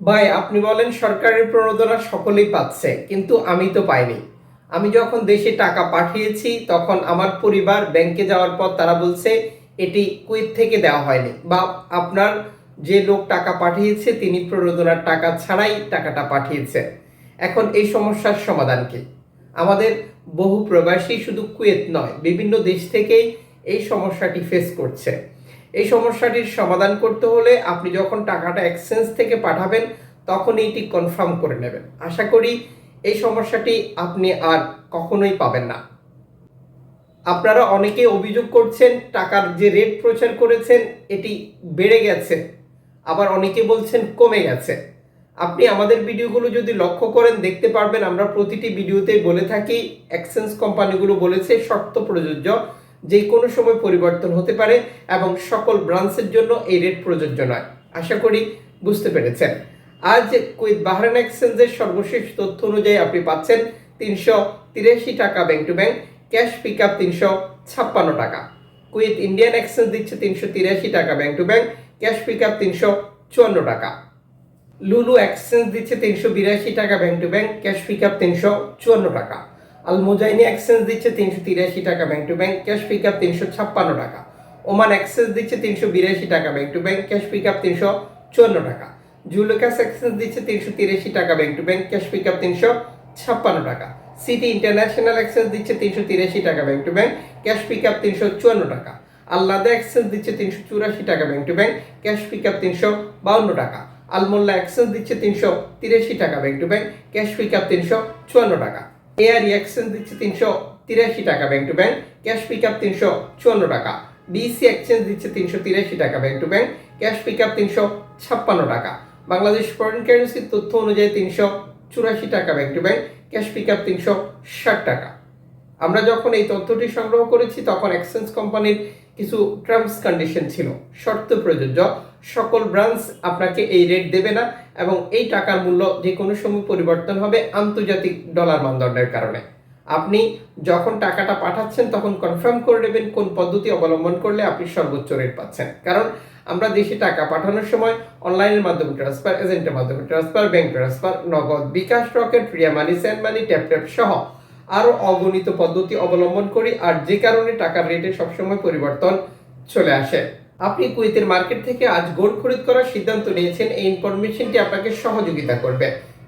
ভাই, আপনি বলেন সরকারের প্রণোদনা সকলেই পাচ্ছে, কিন্তু আমি তো পাইনি। আমি যখন দেশে টাকা পাঠিয়েছি, তখন আমার পরিবার ব্যাংকে যাওয়ার পর তারা বলছে, এটি কুইত থেকে দেওয়া হয়নি। বা, আপনার যে লোক টাকা পাঠিয়েছে, তিনি প্রণোদনার টাকা ছাড়াই টাকাটা পাঠিয়েছে এখন এই সমস্যার সমাধান কি? আমাদের বহু প্রবাসী শুধু কুয়েত নয়, বিভিন্ন দেশ থেকেই এই সমস্যাটি ফেস করছে। এই সমস্যাটির সমাধান করতে হলে আপনি যখন টাকাটা এক্সচেঞ্জ থেকে পাঠাবেন, তখন এইটি কনফার্ম করে নেবেন। আশা করি এই সমস্যাটি আপনি আর কখনোই পাবেন না। আপনারা অনেকে অভিযোগ করছেন, টাকার যে রেট প্রচার করেছেন, এটি বেড়ে গেছে। আবার অনেকে বলছেন কমে গেছে। আপনি আমাদের ভিডিওগুলো যদি লক্ষ্য করেন, দেখতে পারবেন আমরা প্রতিটি ভিডিওতেই বলে থাকি এক্সচেঞ্জ কোম্পানিগুলো বলেছে শর্ত প্রযোজ্য। যে কোনো সময় পরিবর্তন হতে পারে এবং সকল ব্রাঞ্চের জন্য এই রেট প্রযোজ্য নয়। আশা করি বুঝতে পেরেছেন। আজ কুইথ বাহরান এক্সচেঞ্জের সর্বশেষ তথ্য অনুযায়ী আপনি পাচ্ছেন তিনশো তিরাশি টাকা bank to bank cash pick up তিনশো ছাপ্পান্ন টাকা। কুইথ ইন্ডিয়ান এক্সচেঞ্জ দিচ্ছে তিনশো তিরাশি টাকা bank to bank cash pick up তিনশো চুয়ান্ন টাকা। লুলু এক্সচেঞ্জ দিচ্ছে তিনশো বিরাশি টাকা bank to bank cash pick up তিনশো চুয়ান্ন টাকা। আল মুজাইনি এক্সচেঞ্জ দিচ্ছে তিনশো তিরাশি টাকা bank to bank cash pick up তিনশো ছাপ্পান্ন টাকা। ওমান এক্সচেঞ্জ দিচ্ছে তিনশো বিরাশি টাকা bank to bank cash pick up তিনশো চুয়ান্ন টাকা। জুলুকাস এক্সচেঞ্জ দিচ্ছে তিনশো তিরাশি টাকা bank to bank cash pick up তিনশো ছাপ্পান্ন টাকা। সিটি ইন্টারন্যাশনাল এক্সচেঞ্জ দিচ্ছে তিনশো তিরাশি টাকা bank to bank cash pick up তিনশো চুয়ান্ন টাকা। আল্লাদা এক্সচেঞ্জ দিচ্ছে তিনশো চুরাশি টাকা bank to bank cash pick up তিনশো বাউন্ন টাকা। আলমোল্লা এক্সচেঞ্জ দিচ্ছে তিনশো তিরাশি টাকা bank to bank cash pick up তিনশো চুয়ান্ন টাকা। এআরই এক্সচেঞ্জ দিচ্ছে তিনশো তিরাশি টাকা bank to bank cash pick up তিনশো চুয়ান্ন টাকা। বিসি এক্সচেঞ্জ দিচ্ছে তিনশো তিরাশি টাকা bank to bank cash pick up তিনশো ছাপ্পান্ন টাকা। বাংলাদেশ ফরেন কারেন্সির তথ্য অনুযায়ী তিনশো চুরাশি টাকা bank to bank cash pick up তিনশো ষাট টাকা। আমরা যখন এই তথ্যটি সংগ্রহ করেছি, তখন এক্সচেঞ্জ কোম্পানির কিছু টার্মস কন্ডিশন ছিল, শর্ত প্রযোজ্য। সকল ব্রাঞ্চ আপনাকে এই রেট দেবে না এবং এই টাকার মূল্য যে কোনো সময় পরিবর্তন হবে আন্তর্জাতিক ডলার মানদণ্ডের কারণে। আপনি যখন টাকাটা পাঠাচ্ছেন, তখন কনফার্ম করে নেবেন কোন পদ্ধতি অবলম্বন করলে আপনি সর্বোচ্চ রেট পাচ্ছেন। কারণ আমরা দেশে টাকা পাঠানোর সময় অনলাইনের মাধ্যমে ট্রান্সফার এজেন্টের মাধ্যমে transfer bank transfer Nagad bKash Rocket Ria money send money tap tap সহ আরও অগণিত পদ্ধতি অবলম্বন করি আর যে কারণে টাকার রেটে সবসময় পরিবর্তন চলে আসে। আপনি কুয়েতের মার্কেট থেকে আজ গোল্ড খরিদ করার সিদ্ধান্ত নিয়েছেন, এই ইনফরমেশনটি আপনাকে সহযোগিতা করবে।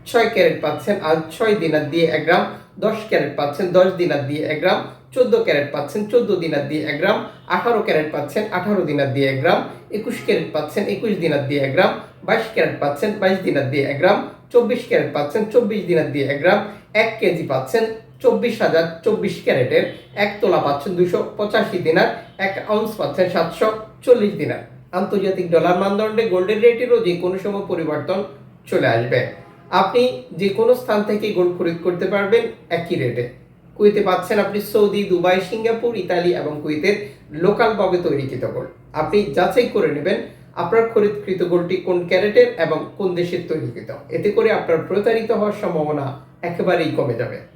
ছয় ক্যারেট পাচ্ছেন, আজ ছয় দিনার দিয়ে এক গ্রাম। দশ ক্যারেট পাচ্ছেন, দশ দিনার দিয়ে এক গ্রাম। চোদ্দ ক্যারেট পাচ্ছেন, চোদ্দ দিনার দিয়ে এক গ্রাম। আঠারো ক্যারেট পাচ্ছেন, আঠারো দিনার দিয়ে এক গ্রাম। একুশ ক্যারেট পাচ্ছেন, একুশ দিনার দিয়ে এক গ্রাম। বাইশ ক্যারেট পাচ্ছেন, বাইশ দিনার দিয়ে এক গ্রাম। চব্বিশ ক্যারেট পাচ্ছেন, চব্বিশ দিনার দিয়ে এক গ্রাম, এক কেজি পাচ্ছেন চব্বিশ হাজার চব্বিশ ক্যারেটের। এক তোলা পাচ্ছেন দুশো পঁচাশি দিনার, এক আউন্স পাচ্ছেন সাতশো চল্লিশ দিনার। আন্তর্জাতিক ডলার মানদণ্ডে গোল্ডের রেটেরও যে কোনো সময় পরিবর্তন চলে আসবে। আপনি যে কোনো স্থান থেকে গোল্ড খরিদ করতে পারবেন একই রেটে। কুয়েতে পাচ্ছেন আপনি সৌদি, দুবাই, সিঙ্গাপুর, ইতালি এবং কুয়েতের লোকালভাবে তৈরিকৃত গোল্ড। আপনি যাচাই করে নেবেন আপনার খরিদকৃত গোলটি কোন ক্যারেটের এবং কোন দেশের তৈরিকৃত? এতে করে আপনার প্রতারিত হওয়ার সম্ভাবনা একেবারেই কমে যাবে।